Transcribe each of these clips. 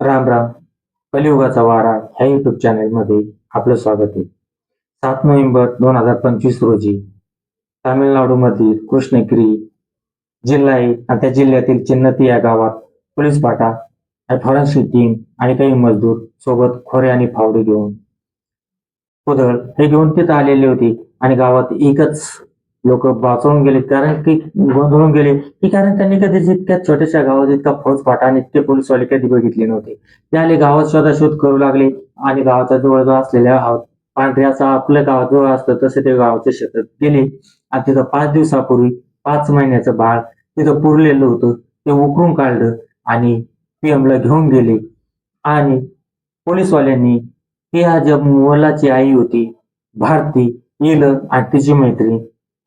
राम राम. कलियुगाचा वारा ह्या युट्यूब चॅनलमध्ये आपलं स्वागत आहे. सात नोव्हेंबर दोन हजार पंचवीस रोजी तामिळनाडूमधील कृष्णगिरी जिल्हा आहे आणि त्या जिल्ह्यातील चिन्नती या गावात पोलीस पाटा फॉरेन्सिक टीम आणि काही मजदूर सोबत खोरे आणि फावडे घेऊन कुदळ हे घेऊन तिथं आलेले होते आणि गावात एकच लोक वाचवून गेले कारण की गोंधळून गेले. की कारण त्यांनी कधीच इतक्या छोट्याशा गावात इतका फौज फाटा आणि इतके पोलीसवाले कधी बघितले नव्हते. ते गावात गावात शोधाशोध करू लागले आणि गावाचा जवळजवळ असलेल्या पांढऱ्याचा आपल्या गावाजवळ असतं तसे ते गावाच्या शेतात गेले. आणि तिथं पाच दिवसापूर्वी पाच महिन्याचं बाळ तिथं पुरलेलं होतं. ते उकरून काढलं आणि पीएमला घेऊन गेले. आणि पोलीसवाल्यांनी ह्या ज्या मुलाची आई होती भारती येलं आणि तिची मैत्रीण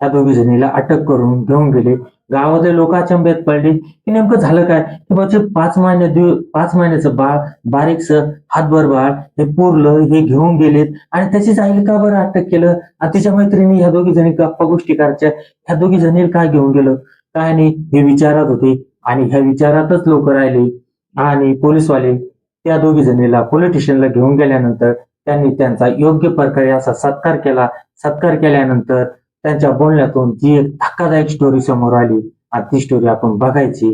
त्या दोघी जणीला अटक करून घेऊन गेले. गावातले लोक अचंब्यात पडले. की नेमकं झालं काय? की बाबा पाच महिने दिव पाच महिन्याचं बाळ बारीकस हातभर बाळ हे पुरलं हे घेऊन गेलेत. आणि त्याचीच आईला का बरं अटक केलं? आणि तिच्या मैत्रिणी ह्या दोघी जणी गप्पा गोष्टी करायच्या. ह्या दोघी जणी काय घेऊन गेलं? काय नाही हे विचारात होते. आणि ह्या विचारातच लोक राहिले. आणि पोलीसवाले त्या दोघी जणीला पोलीस स्टेशनला घेऊन गेल्यानंतर त्यांनी त्यांचा योग्य प्रकारे असा सत्कार केला. सत्कार केल्यानंतर त्यांच्या बोलण्यातून जी एक धक्कादायक स्टोरी समोर आली आणि ती स्टोरी आपण बघायची.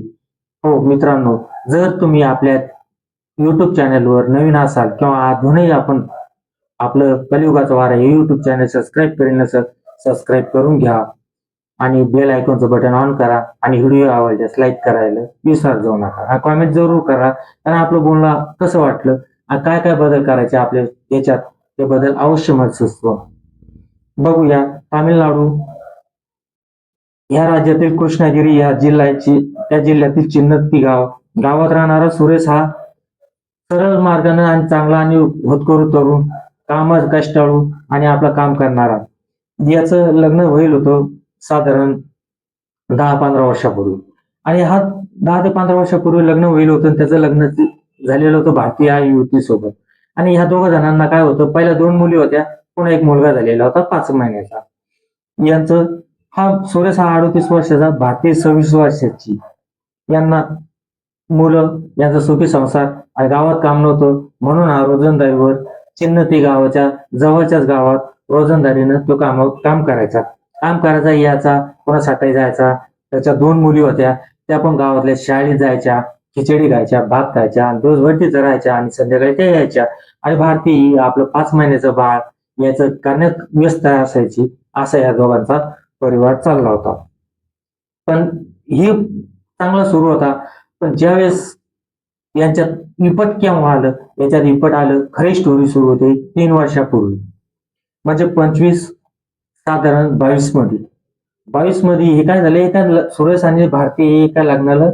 हो मित्रांनो जर तुम्ही आपल्या युट्यूब चॅनलवर नवीन असाल किंवा अजूनही आपण आपलं कलियुगाचं वारा हे युट्यूब चॅनल सबस्क्राईब करेल नसेल सबस्क्राईब करून घ्या. आणि बेल आयकॉनचं बटन ऑन करा. आणि व्हिडिओ आवडल्यास लाईक करायला विसर जाऊ नका. कॉमेंट जरूर करा. कारण आपलं बोलणं कसं वाटलं? काय काय बदल करायचे आपल्या याच्यात? ते बदल अवश्य मला सुचवा बघूया. तामिळनाडू या राज्यातील कृष्णागिरी या जिल्ह्याची त्या जिल्ह्यातील चिन्नती गाव. गावात राहणारा सुरेश हा सरळ मार्गाने आणि चांगला आणि होतकरू तरुण काम कष्टाळू आणि आपलं काम करणारा. याचं लग्न होईल होतं साधारण दहा पंधरा वर्षापूर्वी. आणि हा दहा ते पंधरा वर्षापूर्वी लग्न होईल होतं आणि त्याचं लग्न झालेलं होतं भारतीय या युवतीसोबत आणि ह्या दोघ जणांना काय होतं पहिल्या दोन मुली होत्या पुन्हा एक मुलगा झालेला होता पाच महिन्याचा. यांचं हा सुरेश हा अडतीस वर्षाचा भारतीय सव्वीस वर्षाची. यांना मुलं यांचा सुखी संसार आणि गावात काम नव्हतं म्हणून हा रोजंदारीवर चिन्नती गावाच्या जवळच्याच गावात रोजंदारीनं तो काम काम करायचा. काम करायचा याचा पुन्हा सकाळी जायचा. त्याच्या दोन मुली होत्या. त्या पण गावातल्या शाळेत जायच्या खिचडी खायच्या भात खायच्या आणि दिवसभर तिथं राहायच्या आणि संध्याकाळी त्या यायच्या. आणि भारती ही आपलं पाच महिन्याचं बाळ याचं करण्यात व्यस्त असायची असा या दोघांचा परिवार चालला होता. पण ही चांगला सुरू होता. पण ज्यावेळेस यांच्यात विपट केव्हा आलं? याच्यात विपट आलं खरी स्टोरी सुरू होते तीन वर्षापूर्वी. म्हणजे पंचवीस साधारण बावीसमध्ये बावीसमध्ये हे काय झालं? एका सुरेश आणि भारतीय एका लग्नाला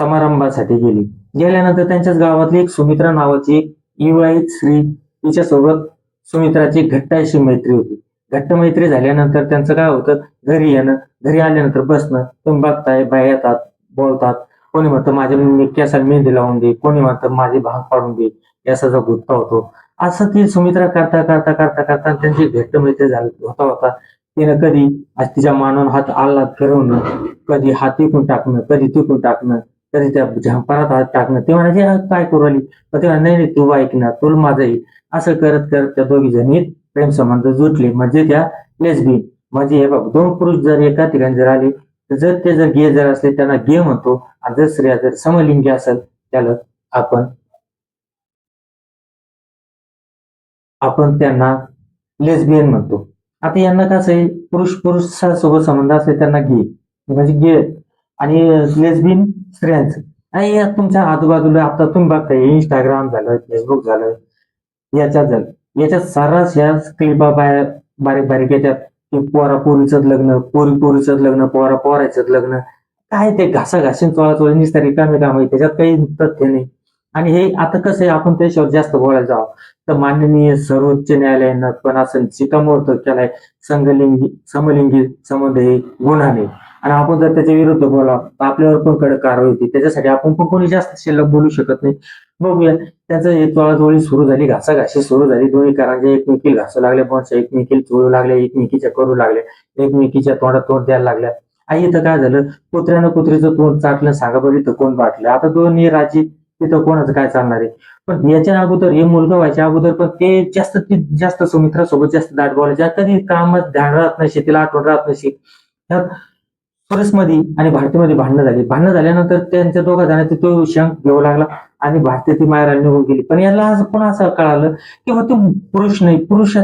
समारंभासाठी गेली. गेल्यानंतर त्यांच्याच गावातली एक सुमित्रा नावाची एक विवाहित स्त्री. तिच्यासोबत सुमित्राची घट्ट अशी मैत्री होती. घट्ट मैत्री झाल्यानंतर त्यांचं काय होतं? घरी येणं घरी आल्यानंतर बसणं तुम्ही बघताय बाय येतात बोलतात. कोणी म्हणतं माझ्या मी केसाला मेहंदी लावून दे. कोणी म्हणतं माझी भाग पाडून दे. याचा गुत्ता होतो. असं ती सुमित्रा करता करता करता करता त्यांची घट्ट मैत्री झाली. होता होता. तिनं कधी आज तिच्या मानून हात आल्लाद फिरवणं कधी हात इकून टाकणं कधी तिकून टाकणं कधी त्या झंपारात हात टाकणं. ते म्हणायचे काय करू आली मग ते नाही नाही तू ऐकणार तुला माझं येईल असं करत करत त्या दोघी जणी प्रेमसंबंध जुटले. म्हणजे त्या लेसबी म्हणजे हे बघ दोन पुरुष जर एका ठिकाणी जर आले तर जर ते जर गे जर असले त्यांना गे म्हणतो. आणि जर स्त्रिया जर समलिंगी असेल त्याला आपण आपण त्यांना लेसबियन म्हणतो. आता यांना कसं आहे? पुरुष पुरुषासोबत संबंध असले त्यांना गे. म्हणजे गे. आणि लेस्बियन स्त्रियांचं. आणि या तुमच्या आजूबाजूला आता तुम्ही बघताय इंस्टाग्राम झालं फेसबुक झालं याच्यात जर याच्यात सर्रास या क्लिपा बाहेर बारीक बारीक याच्यात पोरा पोरीचं लग्न पोरी पोरीचं लग्न पोरा पोरायचं लग्न. काय ते घासा घासीन चोळा चोळी निसतं रिकामी काम आहे त्याच्यात काही तथ्य नाही. आणि हे आता कसं आहे आपण त्याच्यावर जास्त बोलायला जावं. तर माननीय सर्वोच्च न्यायालयानं पण असं शिकामोर्तब केलाय. संघलिंगी समलिंगी संबंध हे गुन्हा नाही. आणि आपण जर त्याच्या विरुद्ध बोला तर आपल्यावर पण कडक कारवाई होती. त्याच्यासाठी आपण पण कोणी जास्त शिल्लक बोलू शकत नाही. बघूया त्याचं एक चोळाचोळी सुरू झाली घासाघाशी सुरू झाली. दोन्ही कारंजे एकमेकीला घासू लागले पण एकमेकीला चोळू लागले एकमेकीच्या करू लागले एकमेकीच्या तोंडात तोंड द्यायला लागल्या. आई इथं काय झालं? कुत्र्यानं कुत्रीचं तोंड चाटलं सांगा बरं इथं कोण वाटलं आता दोन्ही राजी तिथं कोणाचं काय चालणार आहे? पण याच्या अगोदर हे मुलगा व्हायच्या अगोदर पण ते जास्त ती जास्त सुमित्रासोबत जास्त दाट बोलायचे. कधी कामात ध्यान राहत नाही शेतीला आठवण राहत नाही सुरेशमध्ये आणि भारतीमध्ये भांडणं झाली. भांडणं झाल्यानंतर त्यांच्या दोघा जणांचे तो शंख घेऊ लागला आणि भारतीय ती मायरा निघून गेली. पण याला असं पुन्हा असं कळालं की बा तो पुरुष नाही. पुरुष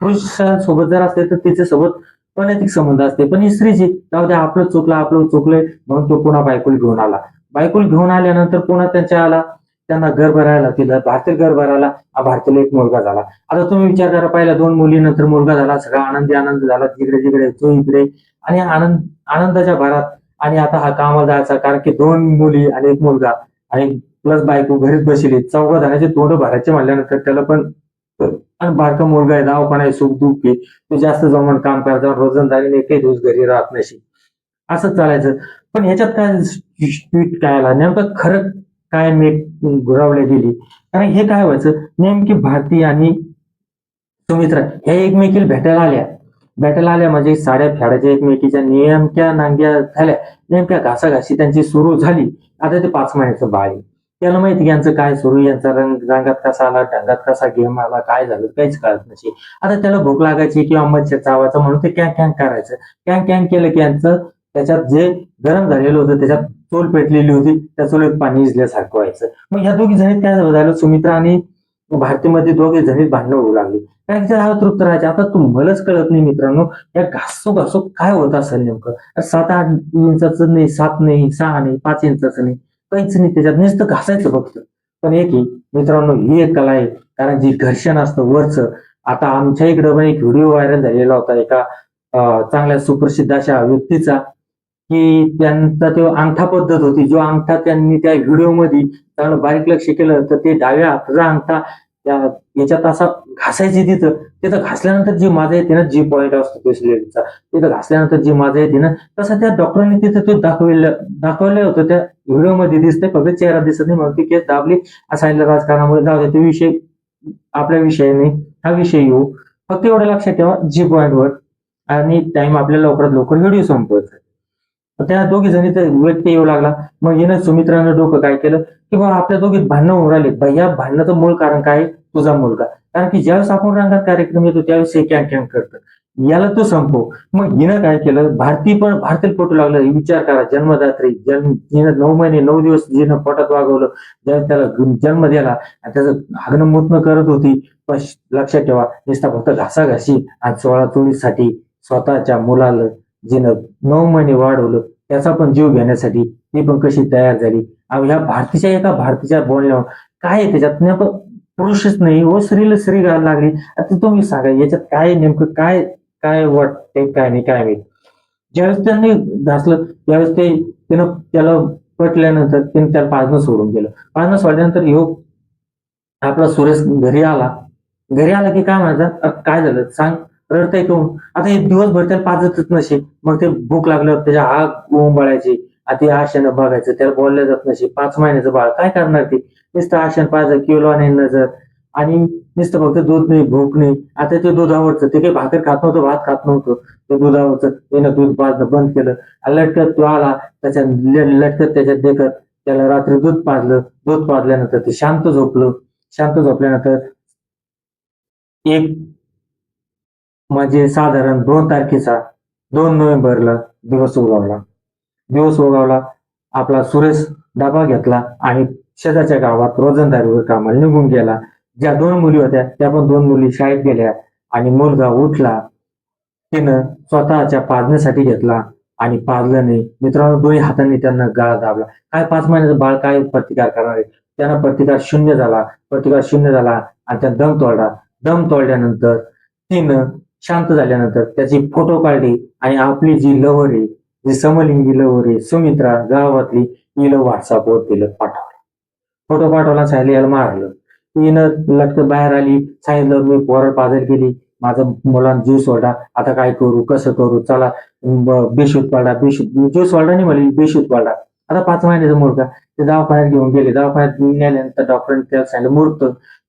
पुरुषासोबत जर असते तर तिच्यासोबत अनैतिक संबंध असते. पण ही स्त्रीची जाऊ द्या आपलं चुकलं आपलं चुकलंय म्हणून तो पुन्हा बायकोल घेऊन आला. बायकोल घेऊन आल्यानंतर पुन्हा त्यांच्या आला. त्यांना घर भरायला तिला भारतीय घर भरायला भारतीय भारतीला एक मुलगा झाला. आता तुम्ही विचार करा पहिला दोन मुलीनंतर मुलगा झाला सगळा आनंदी आनंद झाला तिकडे तिकडे तो इकडे आणि आनंद आनंदाच्या भरात आणि आता हा कामाला जायचा कारण की दोन मुली आणि एक मुलगा आणि प्लस बायको घरीच बसली. चौघा जणांचे तोंड भरायचे म्हणल्यानंतर त्याला पण आणि बारका मुलगा आहे दवाखाना आहे सुख दुःख आहे तो जास्त जमून काम करायचा रोजंदारीने एकही दिवस घरी राहत नशी. असं चालायचं. पण ह्याच्यात काय ट्विट काय आला? नेमकं खरं काय मी गुरावले गेली. कारण हे काय व्हायचं? नेमकी भारती आणि सुमित्रा ह्या एकमेकीला भेटायला आल्या. भेटायला आल्या म्हणजे साड्या फेडायच्या एकमेकीच्या नेमक्या नांग्या झाल्या. नेमक्या घासाघाशी त्यांची सुरू झाली. आता ते पाच महिन्याचं बाळ आहे. त्याला माहिती यांचं काय सुरू यांचा रंग रंगात कसा आला ढंगात कसा गेम आला काय झालं काहीच कळत नसे. आता त्याला भूक लागायची किंवा मच्छर चावायचं म्हणून ते कॅन कॅन करायचं. कॅन कॅन केलं की यांचं त्याच्यात जे गरम झालेलं होतं त्याच्यात चोल पेटलेली होती त्या चोलीत पाणी इजल्यासारखं व्हायचं. मग ह्या दोघी जणी काय झालं? सुमित्रा आणि भारतीमध्ये दोघे जणी भांडणं होऊ लागली. काय त्याला तृप्त राहायचे? आता तुम्हालाच कळत नाही मित्रांनो या घासो घासो काय होत असेल नेमकं? सात आठ इंचाचं नाही सात नाही सहा नाही पाच इंचाचं नाही काहीच नाही त्याच्यात. नुसतं घासायचं फक्त. पण एक मित्रांनो ही एक कला आहे. कारण जी घर्षण असतं वरचं आता आमच्या इकडं पण एक व्हिडिओ व्हायरल झालेला होता एका चांगल्या सुप्रसिद्ध अशा व्यक्तीचा. की त्यांचा तो अंगठा पद्धत होती जो अंगठा त्यांनी त्या व्हिडिओमध्ये चांगलं बारीक लक्ष केलं तर ते डाव्या हाताचा अंगठा त्या याच्यात असा घासायची तिथं. तिथं घासल्यानंतर जी माझा येते ना जी पॉईंट असतो पेशलेटचा तिथं घासल्यानंतर जी माझा येते ना तसं त्या डॉक्टरांनी तिथं तो दाखवलं दाखवलं होतं. त्या व्हिडिओमध्ये दिसतंय फक्त चेहरा दिसत नाही म्हणून ती केस दाबली असायला राजकारणामुळे जाऊ दे तो विषय आपल्या विषयाने हा विषय येऊ. फक्त एवढं लक्षात ठेवा जी पॉईंटवर आणि टाइम आपल्या लवकरात लवकर व्हिडिओ संपतो. त्या दोघी जणी तर व्यक्ती येऊ लागला. मग हिनं सुमित्रानं डोकं काय केलं? की बाबा आपल्या दोघीत भांडणं होऊन राहिले भैया या भांडणाचं मूळ कारण काय आहे? तुझा मुलगा. कारण की ज्यावेळेस आपण रंगात कार्यक्रम येतो त्यावेळेस हे कॅन कॅन करतं. याला तू संपव मग हिनं काय केलं? भारती पण भारतीला पोटू लागलं. विचार करा. जन्मदात्री जन्म हिनं नऊ महिने नऊ दिवस जिनं पोटात वागवलं. ज्यावेळेस त्याला जन्म दिला आणि त्याचं हागणं मुतणं करत होती पण लक्षात ठेवा. निस्ता फक्त घासाघासी आणि सोळा चोळीसाठी स्वतःच्या मुलाला जिनं नऊ महिने वाढवलं त्याचा पण जीव घेण्यासाठी ती पण कशी तयार झाली. अहो, ह्या भारतीच्या एका भारतीच्या बोलण्यावर काय आहे त्याच्यात? नेमकं पुरुषच नाही व स्त्रीला स्त्री घालायला लागली. आता तुम्ही सांगा याच्यात काय नेमकं? काय काय वाटते काय नाही काय माहीत. ज्यावेळेस त्यांनी घासलं त्यावेळेस ते त्यानं त्याला पटल्यानंतर तिने त्याला पाजणं सोडून गेलं पाजणं सोडल्यानंतर ह्यो आपला सुरेश घरी आला. घरी आला की काय म्हणतात काय झालं? सांग. रडता येतो आता हे दिवसभर त्याला पाजतच नसे मग ते भूक लागल्यावर त्याच्या हा गोंबाळायची. आता ते आशेनं बघायचं त्याला बोलल्या जात नसे पाच महिन्याचं बाळ काय करणार ते? नुसतं आशेन पाहिजे किलो नाही नजर आणि नुसतं फक्त दूध नाही भूक नाही. आता ते दुधावरचं ते काही भाकर खात नव्हतं भात खात नव्हतं. ते दुधावरचं त्यानं दूध पाजणं बंद केलं. लटकत तो आला. त्याच्या लटकत त्याच्यात देखत त्याला रात्री दूध पाजलं. दूध पाजल्यानंतर ते शांत झोपलं. शांत झोपल्यानंतर एक म्हणजे साधारण दोन तारखेचा दोन नोव्हेंबरला दिवस उगवला. दिवस उगवला आपला सुरेश डबा घेतला आणि शेजारच्या गावात रोजंदारीवर कामाला निघून गेला. ज्या दोन मुली होत्या त्या पण दोन मुली शाळेत गेल्या आणि मुलगा उठला. तिनं स्वतःच्या पाजण्यासाठी घेतला आणि पाजलं नाही मित्रांनो दोन्ही हातांनी त्यांना गाळा दाबला. काय पाच महिन्याचं बाळ काय प्रतिकार करणार आहे? त्यांना प्रतिकार शून्य झाला. प्रतिकार शून्य झाला आणि त्या दम तोडला. दम तोडल्यानंतर तिनं शांत झाल्यानंतर त्याची फोटो काढली आणि आपली जी लवर आहे जी समलिंगी लवर आहे सुमित्रा गावातली हिला व्हॉट्सअपवर तिला पाठवलं. फोटो पाठवला साहेब याला मारलं. हिनं लटक बाहेर आली सांगितलं मी पोरं पाजल गेली माझा मुलांना ज्यूस वाटा आता काय करू कसं करू? चला बेशूत पडला बेशूत ज्यूस वाटा नाही मला बेशूत पडला आता पाच महिन्याचा मुलगा. ते दवाखान्यात घेऊन गेले. दवाखान्यात घेऊन गेल्यानंतर डॉक्टरांनी त्याला सांगितलं मूर्त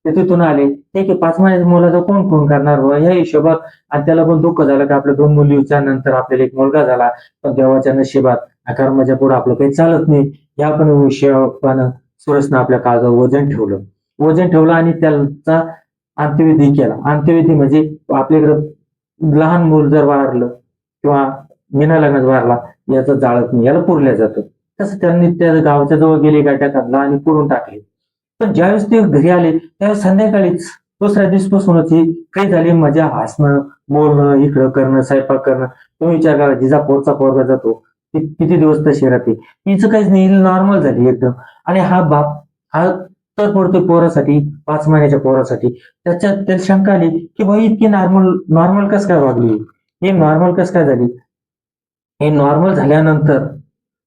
ते तिथून आले. ठीक आहे पाच महिन्याच्या मुलाचा कोण कोण करणार या ह्या हिशोबात आणि त्याला पण दुःख झालं की आपल्या दोन मुलीच्या नंतर आपल्याला एक मुलगा झाला. पण देवाच्या नशिबात कर्माच्या पुढे आपलं काही चालत नाही. या पण विषय सुरसनं आपल्या काळजावर वजन ठेवलं. वजन ठेवलं आणि त्याचा अंत्यविधी केला. अंत्यविधी म्हणजे आपल्याकडं लहान मूल जर वारलं किंवा बिना लग्नात वारला याचं जाळत नाही. याला पुरल्या जातं. तसं त्यांनी त्या गावाच्या जवळ गेले गाठ्या काढला आणि पुरून टाकले. पण ज्यावेळेस ते घरी आले त्यावेळेस संध्याकाळीच दुसऱ्या दिवसपासूनच ही काही झाली मजा हसणं बोलणं इकडं करणं स्वयंपाक करणं. तुम्ही विचार करा जिचा पोरचा पोरगा जातो किती दिवस तशी राहते. हिचं काहीच नाही नॉर्मल झाली एकदम. आणि हा बाप हा तर पडतोय पोरासाठी पाच महिन्याच्या पोरासाठी. त्याच्यात त्याला शंका आली की बाई इतकी नॉर्मल नॉर्मल कस काय वागली? हे नॉर्मल कस काय झाली? हे नॉर्मल झाल्यानंतर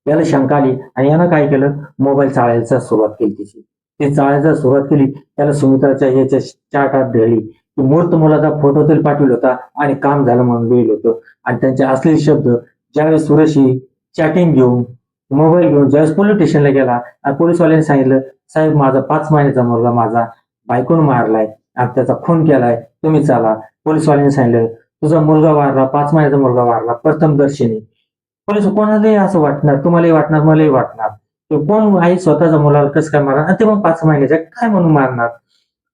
याला शंका आली आणि यानं काय केलं? मोबाईल चाळायला सुरुवात केली तिची. ते चाळायला सुरुवात केली. त्याला सुमित्राच्या याच्या चाटात धरली. की मूर्त मुलाचा फोटो तरी पाठवला होता आणि काम झालं म्हणून लिहिलं होतं. आणि त्यांचे असलेले शब्द ज्यावेळेस सुरेशी चॅटिंग घेऊन मोबाईल घेऊन ज्यावेळेस पोलीस स्टेशनला गेला आणि पोलीसवाल्यांनी सांगितलं साहेब माझा पाच महिन्याचा मुलगा माझा बायकोन मारलाय आणि त्याचा खून केलाय. तुम्ही चला. पोलीसवाल्यांनी सांगितलं तुझा मुलगा वारला पाच महिन्याचा मुलगा वारला प्रथम दर्शनी. पोलीस कोणालाही असं वाटणार? तुम्हालाही वाटणार मलाही वाटणार. कोण आई स्वतःच्या मुलाला कसं काय मारणार? आणि ते मग पाच महिन्याच्या काय म्हणून मारणार?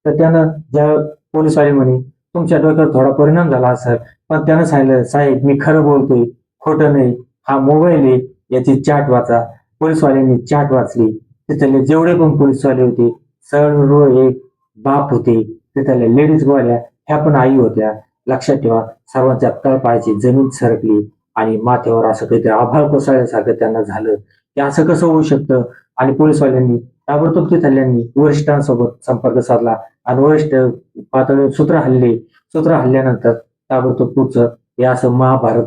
तर त्यानं ज्या पोलीसवाले म्हणे तुमच्या डोक्यावर थोडा परिणाम झाला असेल पण त्यानं सांगितलं साहेब मी खरं बोलतोय खोटं नाही. हा मोबाईल आहे याची चाट वाचा. पोलीसवाल्यांनी चाट वाचली. तिथले जेवढे पण पोलीसवाले होते सर्व एक बाप होते तिथल्या लेडीज गोळ्या ह्या पण आई होत्या. लक्षात ठेवा सर्वांच्या तळपायाची जमीन सरकली आणि माथ्यावर असं काहीतरी आभाळ कोसळल्यासारखं त्यांना झालं. की असं कसं होऊ शकतं? आणि पोलीसवाल्यांनी ताबडतोब तिथल्यांनी वरिष्ठांसोबत संपर्क साधला आणि वरिष्ठ पातळीवर सूत्र हल्ले सूत्र हल्ल्यानंतर ताबडतोब पुढचं हे असं महाभारत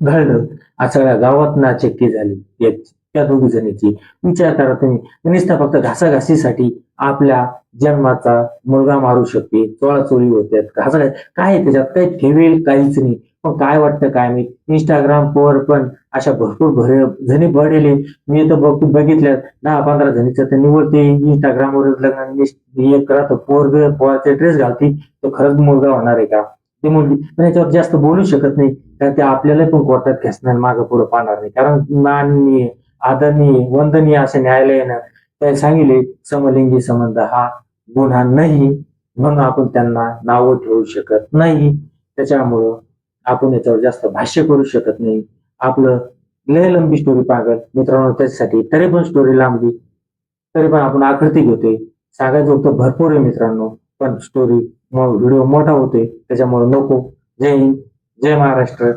घडलं. आज सगळ्या गावात नाचक्की झाली. त्या दोघी जणीची. विचार करा तुम्ही निस्ता फक्त घासाघासीसाठी आपल्या जन्माचा मुलगा मारू शकते चोळा चोळी होत्यात घासा काय आहे त्याच्यात? काही ठेवेल काहीच नाही. पण काय वाटतं काय? मी इंस्टाग्रामवर पण अशा भरपूर भर जणी भरलेले मी तर बघ बघितल्यात. दहा पंधरा जणीचं तर निवडते इंस्टाग्रामवरच लग्न एक राहतो पोर पोराचे ड्रेस घालते तो खरंच मुलगा होणार आहे का? ते मुलगी पण याच्यावर जास्त बोलू शकत नाही. कारण ते आपल्याला पण कोर्टात खेचणार मागं पुढे पाहणार नाही. कारण माननीय आदरणीय वंदनीय असे न्यायालयानं ते सांगितले समलिंगी संबंध हा गुन्हा नाही. म्हणून आपण त्यांना नावं ठेवू शकत नाही. त्याच्यामुळं आपण याच्यावर जास्त भाष्य करू शकत नाही. आपलं लय लंबी स्टोरी पागल मित्रांनो त्याच्यासाठी तरी पण स्टोरी लांबी तरी पण आपण आकृती घेतोय. सांगायचं होतं भरपूर आहे मित्रांनो पण स्टोरी व्हिडिओ मोठा होतोय. त्याच्यामुळे नको. जय हिंद जय महाराष्ट्र.